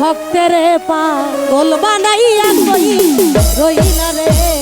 ভক্তের পাগল বানাইয়া কই? রইনা রে।